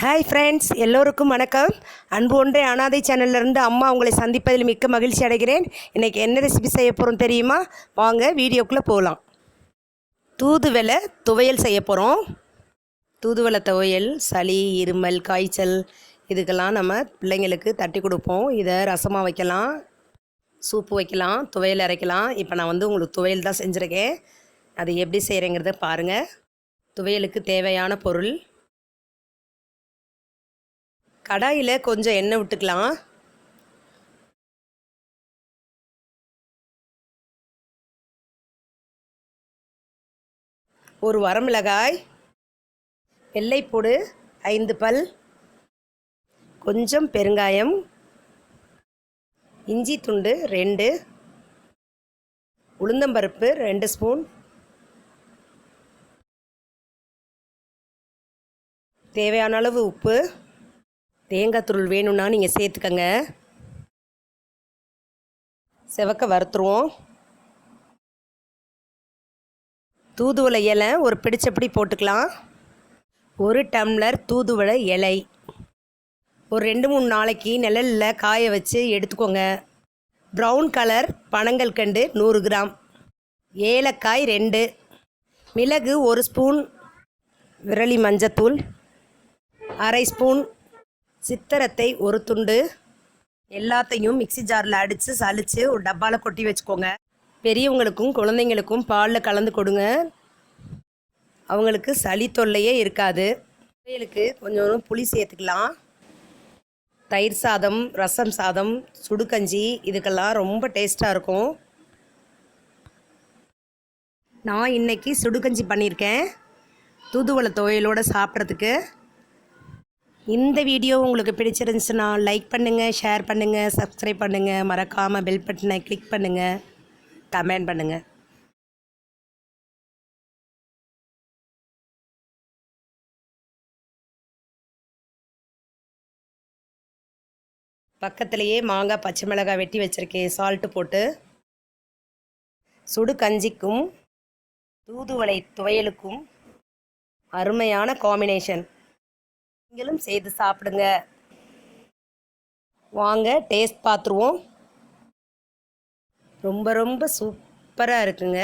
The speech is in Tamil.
ஹாய் ஃப்ரெண்ட்ஸ் எல்லோருக்கும் வணக்கம். அன்பு ஒன்றே அனாதை சேனல்லேருந்து அம்மா உங்களை சந்திப்பதில் மிக்க மகிழ்ச்சி அடைகிறேன். இன்றைக்கி என்ன ரெசிபி செய்ய போகிறோம் தெரியுமா? வாங்க வீடியோக்குள்ளே போகலாம். தூதுவளை துவையல் செய்ய போகிறோம் தூதுவளை துவையல் சளி இருமல் காய்ச்சல் இதுக்கெல்லாம் நம்ம பிள்ளைங்களுக்கு தட்டி கொடுப்போம். இதை ரசமாக வைக்கலாம் சூப்பு வைக்கலாம் துவையல் அரைக்கலாம். இப்போ நான் வந்து உங்களுக்கு துவையல் தான் செஞ்சுருக்கேன். அது எப்படி செய்கிறேங்கிறத பாருங்கள் துவையலுக்கு தேவையான பொருள் கடாயில் கொஞ்சம் எண்ணெய் விட்டுக்கலாம். ஒரு வரமிளகாய் வெள்ளைப்பூடு ஐந்து பல் கொஞ்சம் பெருங்காயம் இஞ்சி துண்டு ரெண்டு உளுந்தம்பருப்பு ரெண்டு ஸ்பூன் தேவையான அளவு உப்பு தேங்காய் துருள் வேணும்னா நீங்கள் சேர்த்துக்கங்க. செவக்க வறுத்துருவோம். தூதுவளை இலை ஒரு பிடிச்சப்படி போட்டுக்கலாம். ஒரு டம்ளர் தூதுவளை இலை. ஒரு ரெண்டு மூணு நாளைக்கு நிழலில் காய வச்சு எடுத்துக்கோங்க. ப்ரௌன் கலர் பனங்கள் கண்டு நூறு கிராம். ஏலக்காய் ரெண்டு. மிளகு ஒரு ஸ்பூன். விரலி மஞ்சத்தூள். அரை ஸ்பூன். சித்திரத்தை ஒரு துண்டு எல்லாத்தையும் மிக்ஸி ஜாரில் அடித்து சலித்து ஒரு டப்பாவில் கொட்டி வச்சுக்கோங்க. பெரியவங்களுக்கும் குழந்தைங்களுக்கும் பாலில் கலந்து கொடுங்க. அவங்களுக்கு சளி தொல்லையே இருக்காது. குழந்தைகளுக்கு கொஞ்சம் புளி சேர்த்துக்கலாம். தயிர் சாதம் ரசம் சாதம் சுடுகஞ்சி இதுக்கெல்லாம் ரொம்ப டேஸ்ட்டாக இருக்கும். நான் இன்னைக்கு சுடுகஞ்சி பண்ணியிருக்கேன். தூதுவளை துவையலோடு சாப்பிட்றதுக்கு. இந்த வீடியோ உங்களுக்கு பிடிச்சிருந்துச்சுன்னா லைக் பண்ணுங்கள் ஷேர் பண்ணுங்கள் சப்ஸ்கிரைப் பண்ணுங்கள் மறக்காமல் பெல் பட்டனை கிளிக் பண்ணுங்கள் கமெண்ட் பண்ணுங்கள் பக்கத்துலேயே மாங்காய் பச்சை மிளகாய் வெட்டி வச்சுருக்கேன். சால்ட்டு போட்டு சுடு கஞ்சிக்கும் தூதுவளை துவையலுக்கும் அருமையான காம்பினேஷன் நீங்களும் செய்து சாப்பிடுங்க. வாங்க டேஸ்ட் பார்த்துருவோம். ரொம்ப ரொம்ப சூப்பராக இருக்குங்க.